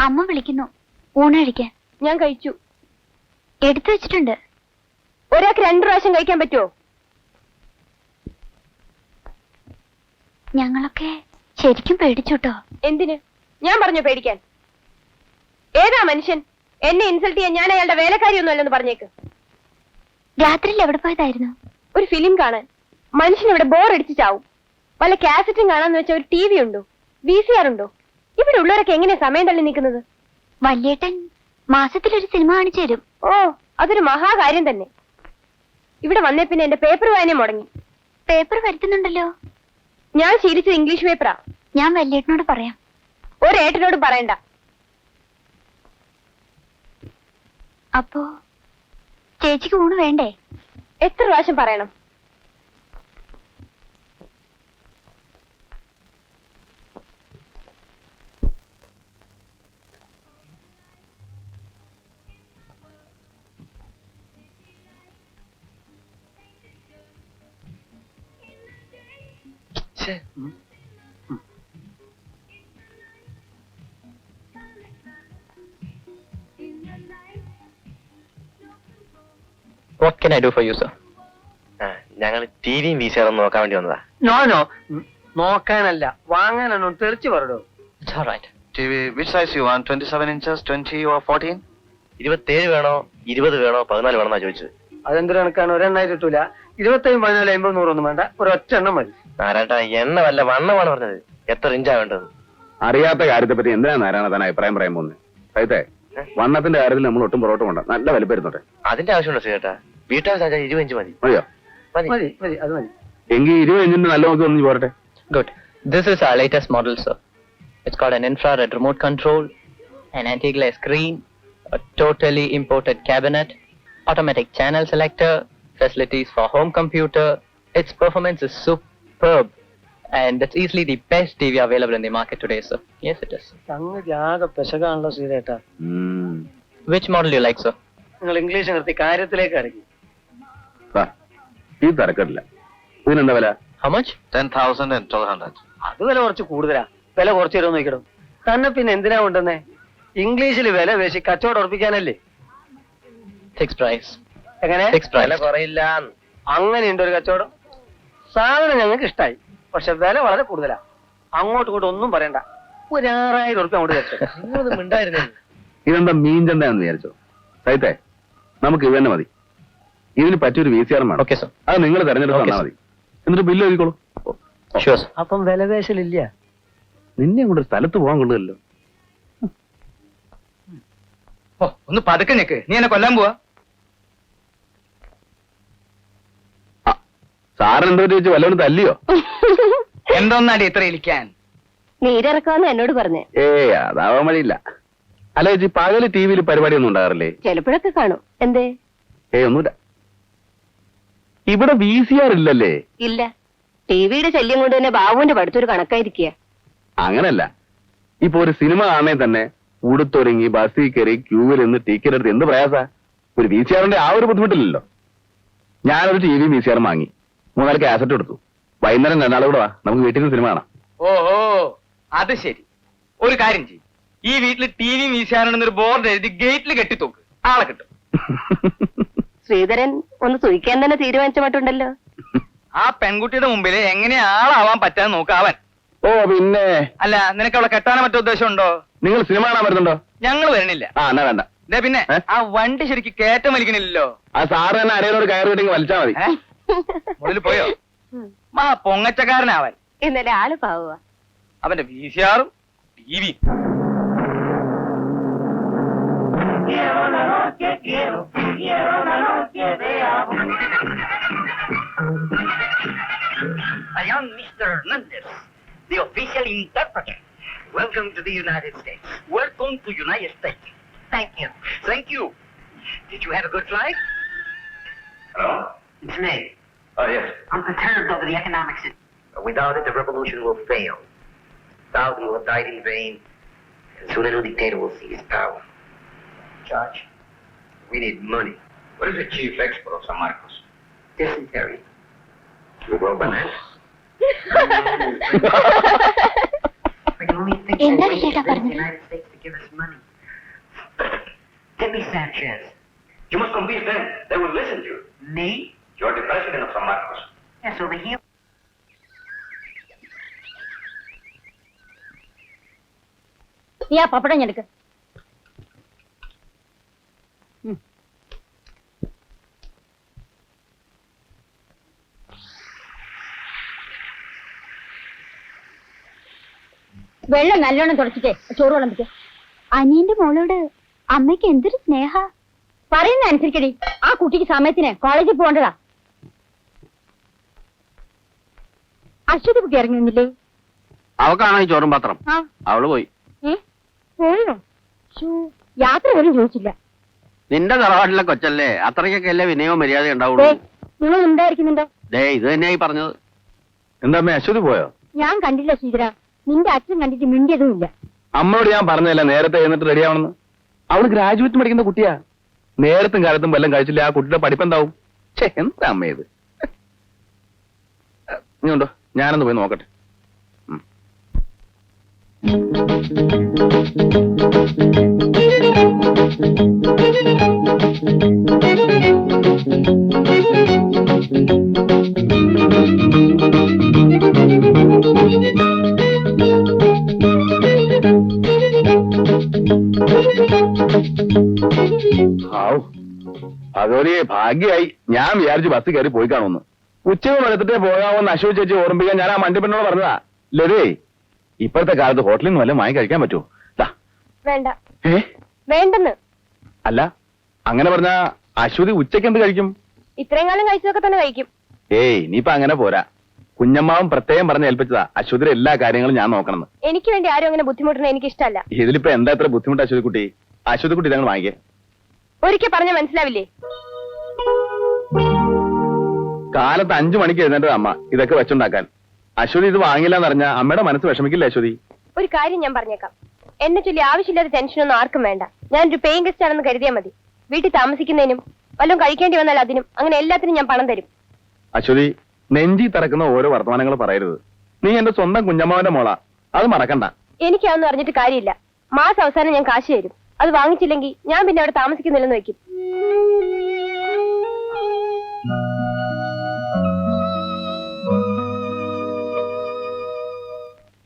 അമ്മ വിളിക്കുന്നു. ഊണഴിക്കാൻ ഞാൻ കഴിച്ചു. എടുത്തു വെച്ചിട്ടുണ്ട്. ഒരാൾക്ക് രണ്ടു പ്രാവശ്യം കഴിക്കാൻ പറ്റുമോ ഞങ്ങളൊക്കെ ശരിക്കും പേടിച്ചുട്ടോ. എന്തിന്? ഞാൻ പറഞ്ഞു പേടിക്കാൻ. ഏതാ മനുഷ്യൻ? എന്നെ ഇൻസൾട്ട് ചെയ്യാൻ ഞാൻ അയാളുടെ വേലക്കാരിയൊന്നും അല്ലെന്ന് പറഞ്ഞേക്ക്. രാത്രിയിൽ എവിടെ പോയതായിരുന്നു? ഒരു ഫിലിം കാണാൻ. മനുഷ്യൻ ഇവിടെ ബോർ അടിച്ച് ചാവും. വല്ല കാസറ്റും കാണാന്ന് വെച്ച ഒരു ടി വി ഉണ്ടോ? വി സി ആർ ഉണ്ടോ? ഇവിടെ ഉള്ളവരൊക്കെ എങ്ങനെയാ സമയം തള്ളി നിൽക്കുന്നത്? വല്യേട്ടൻ മാസത്തിലൊരു സിനിമ കാണിച്ചു തരും. ഓ അതൊരു മഹാകാര്യം തന്നെ. ഇവിടെ വന്നേ പിന്നെ എന്റെ പേപ്പർ വായന മുടങ്ങി. പേപ്പർ വരുത്തുന്നുണ്ടല്ലോ. ഞാൻ ശീലിച്ചത് ഇംഗ്ലീഷ് പേപ്പറാ ഞാൻ വല്യേട്ടനോട് പറയാം. ഒരേട്ടനോട് പറയണ്ട. അപ്പോ ചേച്ചിക്ക് ഊണ് വേണ്ടേ? എത്ര പ്രാവശ്യം പറയണം? What can I do for you, sir? ഞങ്ങൾ ടി വിയും വി സി നോക്കാൻ വേണ്ടി വന്നതാ നോ നോ നോക്കാനല്ല വാങ്ങാനാണോ തെറിച്ചു പറടോ It's all right. TV, which size you want? 27 inches, 20 or 14? ഇരുപത്തേഴ് വേണോ ഇരുപത് വേണോ പതിനാല് വേണോ ചോദിച്ചത് അതെന്തൊരു കണക്കാണ് ഒരെണ്ണായി കിട്ടൂല ഇരുപത്തയ്യും പതിനാല് അമ്പത് നൂറൊന്നും വേണ്ട. ഒരൊറ്റ എണ്ണം മതി. നാരായണ എണ്ണ വല്ല വണ്ണമാണ് പറഞ്ഞത്? എത്ര ഇഞ്ചാ വേണ്ടത്? അറിയാത്ത കാര്യത്തെ പറ്റി എന്തിനാ നാരായണ താൻ അഭിപ്രായം പറയാൻ പോകുന്നത് സൈത്തെ വണ്ണത്തിന്റെ കാര്യത്തിൽ നമ്മൾ ഒട്ടും പുറകോട്ട് പോണ്ട. നല്ല വലിപ്പരുന്നോട്ടെ. അതിന്റെ ആവശ്യമുണ്ടോ ചേട്ടാ വീട്ടാവശ്യം ഇരുപത് ഇഞ്ച് മതി. മതിയോ? മതി. മതി മതി അത് മതി. എങ്കിൽ ഇരുപത് ഇഞ്ചിന്റെ നല്ല നോക്കി ഒന്ന് പോരട്ടെ. Good this is a latest model sir it's called an infrared remote an anti-glare screen, a totally imported cabinet, automatic channel selector, facilities for home computer. Its performance is superb, and that's easily the best TV available in the market today, sir. Yes, it is. സംഗതി ആകെ പെശകാണല്ലോ സീതേട്ടാ ഉം. Which model do you like, sir? നിങ്ങൾ English നിർത്തി കാര്യത്തിലേക്ക് ഇറങ്ങി ദാ, ഈ തരക്കടില്ല ഇതിനെന്താ വില How much? Ten thousand and twelve hundred അത് വില കുറച്ച് കൂടുതലാ വില കുറച്ച് തരുമോ നോക്കിടും തന്നെ പിന്നെ എന്തിനാ കൊണ്ടുവന്നേ ഇംഗ്ലീഷിൽ വില പേശി കച്ചവടം ഉറപ്പിക്കാനല്ലേ Fixed price. എങ്ങനെ. വില കുറയില്ല. അങ്ങനെയുണ്ട് ഒരു കച്ചവടം. സാധനം ഞങ്ങൾക്ക് ഇഷ്ടമായി പക്ഷെ വില വളരെ കൂടുതലാ. അങ്ങോട്ടും ഇങ്ങോട്ടും ഒന്നും പറയണ്ട. ഒരു ആറായിരം ഉറുപ്പ്യ അങ്ങോട്ട് കച്ചവടം. ഇതെന്താ മീൻ ചന്തയാന്ന് വിചാരിച്ചോ? സൈത്തേ നമുക്ക് ഇത് തന്നെ മതി. ഇതിന് പറ്റിയൊരു വി സി ആർ വേണം. അത് നിങ്ങൾ തെരഞ്ഞെടുത്ത് Okay, മതി. എന്നിട്ട് ബില്ല് എഴുതിക്കോളൂ. അപ്പം വില പേശലില്ല നിന്നെ കൊണ്ട് ഒരു സ്ഥലത്ത് പോകാൻ കൊള്ളുമല്ലോ ഒന്ന് പതുക്കെ ഞെക്ക് നീ എന്നെ കൊല്ലാൻ പോവാ. സാറിന് എന്തോ ചോദിച്ചു തല്ലിയോ? എന്തോന്നാടി ഇത്ര ഇരിക്കാൻ? നീരിറക്കാന്ന് എന്നോട് പറഞ്ഞേ. ഏ അതാവാൻ വഴിയില്ല. അല്ല ചേച്ചി പകൽ ടി വിയിൽ പരിപാടിയൊന്നും ഉണ്ടാകാറില്ലേ? ചിലപ്പോഴൊക്കെ കാണും. എന്തേ? ഏ ഒന്നുമില്ല. ഇവിടെ വി സി ആർ ഇല്ലല്ലേ? ഇല്ല. ടിവിയുടെ ശല്യം കൊണ്ട് തന്നെ ബാബുവിന്റെ പഠിത്തൊരു കണക്കായിരിക്കുക അങ്ങനല്ല. ഇപ്പൊ ഒരു സിനിമ കാണേ തന്നെ ഉടുത്തൊരുങ്ങി ബസ്സിൽ കയറി ക്യൂവിൽ നിന്ന് ടിക്കറ്റ് എടുത്ത് എന്ത് പ്രയാസ? ഒരു വി സി ആറിന്റെ ആ ഒരു ബുദ്ധിമുട്ടില്ലല്ലോ. ഞാനൊരു T V V C R വാങ്ങി. മൂന്നാൽ കാസറ്റ് എടുത്തു. വൈകുന്നേരം രണ്ടാളും കൂടെ വാ. നമുക്ക് വീട്ടിൽ നിന്ന് സിനിമ കാണാം. ഓഹോ അത് ശരി. ഒരു കാര്യം ചെയ്യും. ഈ വീട്ടിൽ ടി വി വീശാനുണ്ടെന്നൊരു ബോർഡ് എഴുതി ഗേറ്റിൽ കെട്ടിത്തോക്ക്. ആളെ കിട്ടും. ശ്രീധരൻ ഒന്ന് സുഖിക്കാൻ തന്നെ തീരുമാനിച്ച മട്ടുണ്ടല്ലോ ആ പെൺകുട്ടിയുടെ മുമ്പിൽ എങ്ങനെ ആളാവാൻ പറ്റാന്ന് നോക്ക അവൻ. ഓ പിന്നെ? അല്ല നിനക്ക് അവളെ കെട്ടാനോ മറ്റോ ഉദ്ദേശം ഉണ്ടോ? നിങ്ങൾ സിനിമ കാണാൻ വരുന്നുണ്ടോ? ഞങ്ങൾ വരണില്ല. ആ എന്നാ വേണ്ട. ദേ പിന്നെ ഏ? ആ വണ്ടി ശരിക്കും കയറ്റം വലിക്കണില്ലല്ലോ. ആ സാറ് തന്നെ അരയിലോട് കയറി വിട്ടെങ്കിൽ വലിച്ചാ മതി. ഏ? പോയോ മാ പൊങ്ങച്ചക്കാരനാവൻ ഇന്നലെ ആൾ പാവുക അവന്റെ V C T V I am Mr. Hernandez, the official interpreter. Welcome to the United States. Welcome to United States. Thank you. Thank you. Did you have a good flight? Hello? It's me. Uh, yes. I'm perturbed over the economic situation. Uh, without it, the revolution will fail. Saudi will have died in vain, and soon a new dictator will seize power. Judge, we need money. What is the chief export of San Marcos? Dysentery. You grow bananas? we can only think of ways to the United States to give us money. Timmy Sanchez. You must convince them. They will listen to you. Me? You're the president of San Marcos. Yes, over here. നീ ആ പപ്പടം ഞെടുക്ക് വെള്ളം നല്ലോണം തുടച്ചിട്ടേ ചോറ് വിളമ്പിക്ക് അനിയന്റെ മോളോട് അമ്മയ്ക്ക് എന്തൊരു സ്നേഹ? പറയുന്ന അനുസരിക്കടി ആ കുട്ടിക്ക് സമയത്തിന് കോളേജിൽ പോകേണ്ടതാ. അശ്വതി കുട്ടി ഇറങ്ങി വന്നില്ലേ? അവക്കാണോ ഈ ചോറും പാത്രം. ആ. അവൾ പോയി. ഏ? പോയോ? ശ്ശോ, യാത്ര പോലും ചോദിച്ചില്ല. നിന്റെ തറവാട്ടിലെ കൊച്ചല്ലേ? അത്രയ്ക്കൊക്കെ അല്ലേ വിനയവും മര്യാദ ഉണ്ടാവുള്ളൂ? നിങ്ങൾ ഉണ്ടായിരിക്കുന്നുണ്ടോ? ദേ ഇത് തന്നെയായി പറഞ്ഞത്. എന്താ അമ്മ അശ്വതി പോയോ? ഞാൻ കണ്ടില്ല ശ്രീധര. നിന്റെ അച്ഛൻ കണ്ടിട്ട് മിണ്ടിയതുമില്ല. അമ്മയോട് ഞാൻ പറഞ്ഞതല്ല നേരത്തെ എന്നിട്ട് റെഡി ആവണമെന്ന്? അവൾ ഗ്രാജുവേറ്റ് പഠിക്കുന്ന കുട്ടിയാ. നേരത്തും കാലത്തും വല്ലതും കഴിച്ചില്ല ആ കുട്ടിയുടെ പഠിപ്പെന്താവും ഛേ എന്താ അമ്മ ഇത്? ഇങ്ങോട്ടോ ഞാനൊന്ന് പോയി നോക്കട്ടെ. ഭാഗ്യായി. ഞാൻ വിചാരിച്ചു ബസ് കയറി പോയി കാണുമെന്ന്. ഉച്ചയും എടുത്തിട്ടേ പോകാമെന്ന് അശോക് ചേച്ചി ഓർമ്മിപ്പിക്കാൻ ഞാൻ ആ മണ്ടിപ്പെണ്ണോട് പറഞ്ഞതാ. ലതേ ഇപ്പോഴത്തെ കാലത്ത് ഹോട്ടലിൽ നിന്ന് വല്ലതും വാങ്ങി കഴിക്കാൻ പറ്റുമോ? ദാ. വേണ്ട. ഏ? വേണ്ടെന്ന്. അല്ല അങ്ങനെ പറഞ്ഞ അശ്വതി ഉച്ചയ്ക്ക് എന്ത് കഴിക്കും? ഇത്രയും കാലം കഴിച്ചതൊക്കെ തന്നെ കഴിക്കും. ഏയ് ഇനിയിപ്പൊ അങ്ങനെ പോരാ. കുഞ്ഞമ്മാവും പ്രത്യേകം പറഞ്ഞ് ഏൽപ്പിച്ചതാ അശ്വതിയുടെ എല്ലാ കാര്യങ്ങളും ഞാൻ നോക്കണം എനിക്ക് വേണ്ടി ആരും അങ്ങനെ ബുദ്ധിമുട്ടുന്നത് എനിക്ക് ഇഷ്ടമല്ല. ഇതിലിപ്പോ എന്താ ഇത്ര ബുദ്ധിമുട്ട് അശ്വതി കുട്ടി അശ്വതി കുട്ടി ഞങ്ങൾ വാങ്ങിക്കേ. ഒരിക്കൽ പറഞ്ഞ മനസ്സിലാവില്ലേ? കാലത്ത് അഞ്ചു മണിക്ക് എഴുന്നേറ്റത് അമ്മ. ഇതൊക്കെ വെച്ചുണ്ടാക്കാൻ. അശ്വതി ഇത് വാങ്ങില്ല എന്നറിഞ്ഞ അമ്മയുടെ മനസ്സ് വിഷമിക്കില്ല അശ്വതി? ഒരു കാര്യം ഞാൻ പറഞ്ഞേക്കാം. എന്നെ ചൊല്ലി ആവശ്യമില്ലാത്ത ടെൻഷനൊന്നും ആർക്കും വേണ്ട. ഞാനൊരു പേയിങ് ഗസ്റ്റ് ആണെന്ന് കരുതിയാൽ മതി. വീട്ടിൽ താമസിക്കുന്നതിനും വല്ലതും കഴിക്കേണ്ടി വന്നാൽ അതിനും അങ്ങനെ എല്ലാത്തിനും ഞാൻ പണം തരും. അശ്വതി നെഞ്ചി തറക്കുന്ന ഓരോ വർത്തമാനങ്ങൾ പറയരുത്. നീ എന്റെ സ്വന്തം കുഞ്ഞമ്മാവന്റെ മോളാ. അത് മറക്കണ്ട. എനിക്കാന്ന് പറഞ്ഞിട്ട് കാര്യമില്ല. മാസം അവസാനം ഞാൻ കാശ് തരും. അത് വാങ്ങിച്ചില്ലെങ്കിൽ ഞാൻ പിന്നെ അവിടെ താമസിക്കുന്നില്ലെന്ന് വെക്കും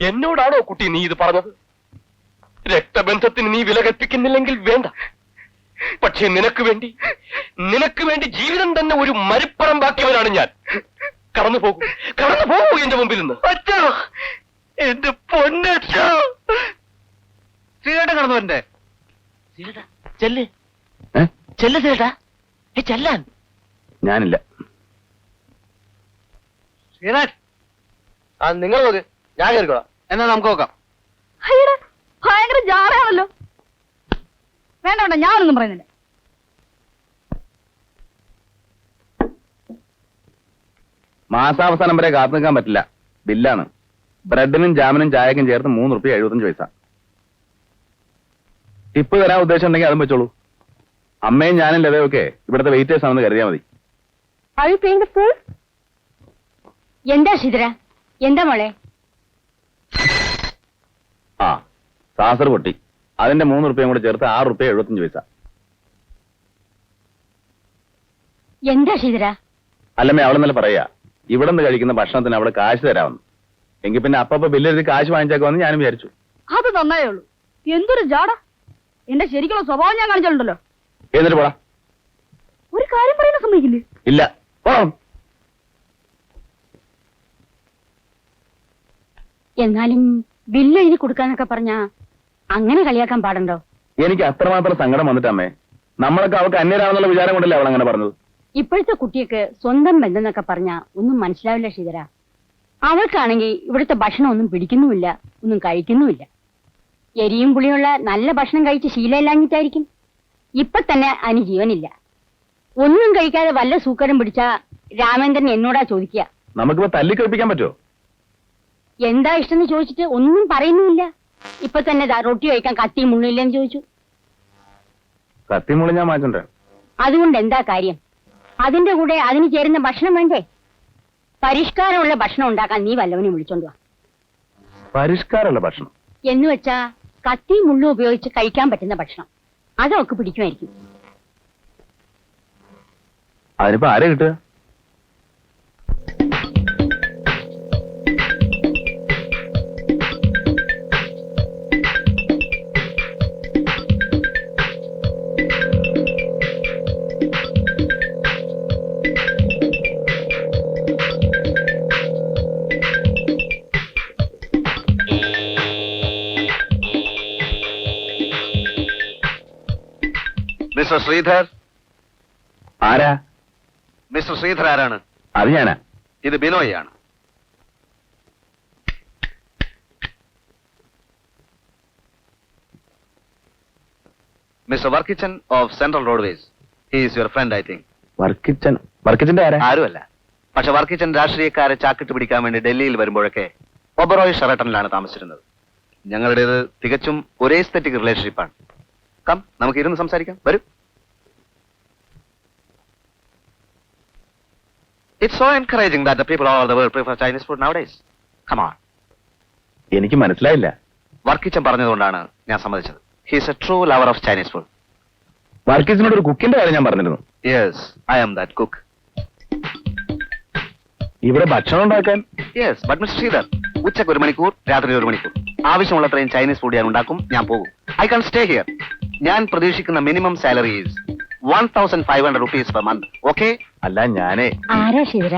എന്നോടാണോ കുട്ടി നീ ഇത് പറഞ്ഞത്? രക്തബന്ധത്തിന് നീ വില കൽപ്പിക്കുന്നില്ലെങ്കിൽ വേണ്ട. പക്ഷെ നിനക്ക് വേണ്ടി നിനക്ക് വേണ്ടി ജീവിതം തന്നെ ഒരു മരിപ്പറമ്പാക്കിയവനാണ് ഞാൻ. കടന്നു പോകും കടന്നു പോകൂ എന്റെ മുമ്പിൽ നിന്ന്. അച്ഛോ എന്റെ പൊന്നച്ഛോ ശ്രീകണ്ഠൻ കടന്നു വരണ്ടേ? ചെല്ല്? ചെല്ല് ചേട്ടാ ഏ ചെല്ലാൻ. ഞാനില്ല. ശ്രീനാഥ് ആ നിങ്ങൾ നോക്ക് ഞാൻ കയറിക്കോളാം. എന്നാ നമുക്ക് നോക്കാം. ഭയങ്കര ജാറയാണല്ലോ. വേണ്ട വേണ്ട ഞാനൊന്നും പറയുന്നില്ല. മാസാവസാനം വരെ കാത്തു നിൽക്കാൻ പറ്റില്ല. ബില്ലാണ്. ബ്രെഡിനും ജാമിനും ചായക്കും ചേർത്ത് മൂന്ന് റുപ്യ എഴുപത്തഞ്ച് പൈസ. ടിപ്പ് തരാൻ ഉദ്ദേശം ഉണ്ടെങ്കിൽ അതും വെച്ചോളൂ. അമ്മയും ഞാനും ലതയൊക്കെ ഇവിടുത്തെ വെയിറ്റേഴ്സ് ആണെന്ന് കരുതിയാൽ മതി. Are you paying എന്താ ശിതിര എന്താ മോളെ? ആ സാസർ പൊട്ടി. അതിന്റെ മൂന്ന് റുപ്യയും കൂടെ ചേർത്ത് ആറ് റുപ്യ എഴുപത്തഞ്ച് പൈസ. എന്താ ശ്രീധര? അല്ലമ്മേ അവളെ നല്ല പറയാ ഇവിടെ നിന്ന് കഴിക്കുന്ന ഭക്ഷണത്തിന് അവിടെ കാശ് തരാമെന്ന്. എങ്കിൽ പിന്നെ അപ്പപ്പ ബില്ലെഴുതി കാശ് വാങ്ങിച്ചേക്കുമെന്ന് ഞാനും വിചാരിച്ചു. അത് നന്നായേ ഉള്ളൂ. എന്തൊരു ജാട. എന്റെ ശരിക്കുള്ള സ്വഭാവം ഞാൻ കാണിച്ചിട്ടുണ്ടല്ലോ. പോടാ. ഒരു കാര്യം പറയുന്ന സമ്മതിക്കില്ലേ? ഇല്ല. പോണം എന്നാലും ബില്ല് ഇനി കൊടുക്കാന്നൊക്കെ പറഞ്ഞ അങ്ങനെ കളിയാക്കാൻ പാടുണ്ടോ? എനിക്ക് അത്രമാത്രം സങ്കടം വന്നിട്ടമ്മേ നമ്മളൊക്കെ അവൾക്ക് അന്യരാണെന്നുള്ള വിചാരം കൊണ്ടല്ലേ അവൾ അങ്ങനെ പറഞ്ഞത്. ഇപ്പോഴത്തെ കുട്ടിയൊക്കെ സ്വന്തം ബന്ധം എന്നൊക്കെ പറഞ്ഞ ഒന്നും മനസ്സിലാവില്ല ശ്രീധര. അവൾക്കാണെങ്കിൽ ഇവിടുത്തെ ഭക്ഷണം ഒന്നും പിടിക്കുന്നുമില്ല ഒന്നും കഴിക്കുന്നുമില്ല. എരിയും പുളിയുള്ള നല്ല ഭക്ഷണം കഴിച്ച് ശീലമില്ലാഞ്ഞിട്ടായിരിക്കും ഇപ്പൊ തന്നെ അതിന് ജീവനില്ല. ഒന്നും കഴിക്കാതെ വല്ല സൂക്കരം പിടിച്ച രാമേന്ദ്രൻ എന്നോടാ ചോദിക്കുക. നമുക്കിപ്പോ തല്ലിക്കഴിപ്പിക്കാൻ പറ്റുമോ എന്താ ഇഷ്ടം ചോദിച്ചിട്ട് ഒന്നും പറയുന്നില്ല ഇപ്പൊ തന്നെ റൊട്ടി കഴിക്കാൻ കത്തി മുള്ളില്ലെന്ന് ചോദിച്ചു. കത്തിമുളി ഞാൻ മാറ്റണ്ടേ അതുകൊണ്ട് എന്താ കാര്യം? അതിന്റെ കൂടെ അതിന് ചേരുന്ന ഭക്ഷണം വേണ്ടേ? പരിഷ്കാരമുള്ള ഭക്ഷണം ഉണ്ടാക്കാൻ നീ വല്ലവനെ വിളിച്ചോണ്ട് വാ. പരിഷ്കാരമുള്ള ഭക്ഷണം. എന്ന് വെച്ചാ കത്തി മുള്ളും ഉപയോഗിച്ച് കഴിക്കാൻ പറ്റുന്ന ഭക്ഷണം. അതൊക്കെ പിടിക്കുമായിരിക്കും. അതിനിപ്പോ ആരെ കിട്ടുക? മിസ്റ്റർ ശ്രീധർ? ആരാ? മിസ്റ്റർ ശ്രീധർ ആരാണ്? അത് ഞാനാ. ഇത് ബിനോയ് ആണ്. Mister Varkichan of central roadways. Is your friend I think Varkichan? വർക്കിച്ചന്റെ ആരാ? ആരുമല്ല. പക്ഷെ വർക്കിച്ചൻ രാഷ്ട്രീയക്കാരെ ചാക്കിട്ട് പിടിക്കാൻ വേണ്ടി ഡൽഹിയിൽ വരുമ്പോഴൊക്കെ ഒബറോയ് ഷെറട്ടനിലാണ് താമസിച്ചിരുന്നത്. ഞങ്ങളുടേത് തികച്ചും ഒരേ സ്ഥറ്റിക് റിലേഷൻഷിപ്പാണ് കം നമുക്ക് ഇരുന്ന് സംസാരിക്കാം. വരൂ. It's so encouraging that the people all the world prefer Chinese food nowadays come on എനിക്ക് മനസ്സിലായില്ല. വർക്കിച്ചൻ പറഞ്ഞതുകൊണ്ടാണ് ഞാൻ സമ്മതിച്ചത്. He's a true lover of Chinese food വർക്കിച്ചനോട് ഒരു കുക്കിന്റെ കാര്യം ഞാൻ പറഞ്ഞിരുന്നു. Yes I am that cook ഇവിടെ ഭക്ഷണം ഉണ്ടാക്കാൻ? യെസ് ബട്ട് മിസ്റ്റർ ശ്രീധർ ഉച്ചയ്ക്ക് ഒരു മണിക്കൂർ രാത്രി ഒരു മണിക്കൂർ. ആവശ്യമുള്ളത്രയും ചൈനീസ് ഫുഡ് ഞാൻ ഉണ്ടാക്കും ഞാൻ പോകും. ഐ കാൻ സ്റ്റേ ഹിയർ ഞാൻ പ്രതീക്ഷിക്കുന്ന minimum salary is one thousand five hundred rupees per month okay അല്ല ഞാനേ. ആരാ ശിവര?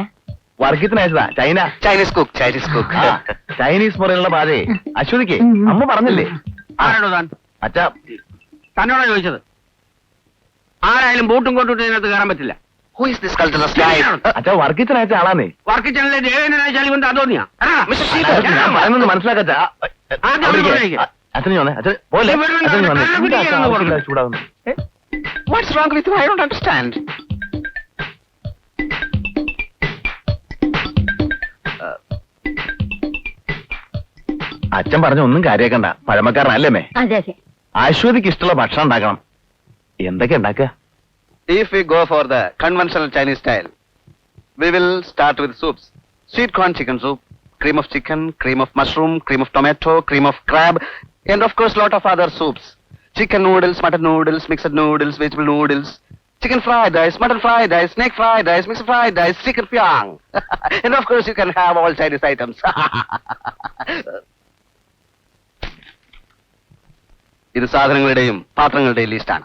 വർക്കിത്തിന് അയച്ചതാ ചൈന. ചൈനീസ് കുക്ക് ചൈനീസ് ആ, കുക്ക് ചൈനീസ് മുറയിലുള്ള പാതയെ അശ്വതിക്ക്. അമ്മ പറഞ്ഞില്ലേ? ആരാണോ താൻ? അച്ഛാ. തന്നോടാ ചോദിച്ചത്. ആരായാലും ബോട്ടും കൊണ്ടിട്ട് ഇതിനകത്ത് കയറാൻ പറ്റില്ല. Who is this cultural guy അച്ഛാ വർക്കിത്തിന് അയച്ച ആളാന്നേ. വർക്ക് ചാനലിലെ ദേവേന്ദ്രനായ ഇവൻ അതോന്നിയാ മിസ്റ്റർ അച്ഛാ, ഞാൻ പറയുന്നത് മനസ്സിലാക്കച്ചാ അവിടെ കൊണ്ടുപോയിക്ക്. അച്ഛനെ അച്ഛൻ പോലെ ഇവിടെ വന്ന് അച്ഛനെ വന്നേ. എന്താ ആവശ്യമില്ലാതെ. ചൂടാവുന്നു wrong with with I don't understand അച്ഛൻ പറഞ്ഞ ഒന്നും കാര്യാക്കണ്ട പഴമക്കാരനല്ലേ മേ അതെ അതെ അശ്വതിക്ക് ഇഷ്ടമുള്ള ഭക്ഷണം ഉണ്ടാക്കണം എന്തൊക്കെ ഉണ്ടാക്കുക If we go for the conventional Chinese style, we will start with soups. Sweet corn chicken soup, cream of chicken, cream of mushroom, cream of tomato, cream of crab, and of course lot of other soups. Chicken noodles, mutton noodles, mixed noodles, vegetable noodles, chicken fried rice, mutton fried rice, snake fried rice, mixed fried rice, chicken pyang. and of course you can have all Chinese items. ഇത് സാധനങ്ങളുടെയും പാത്രങ്ങളുടെയും ലിസ്റ്റാണ്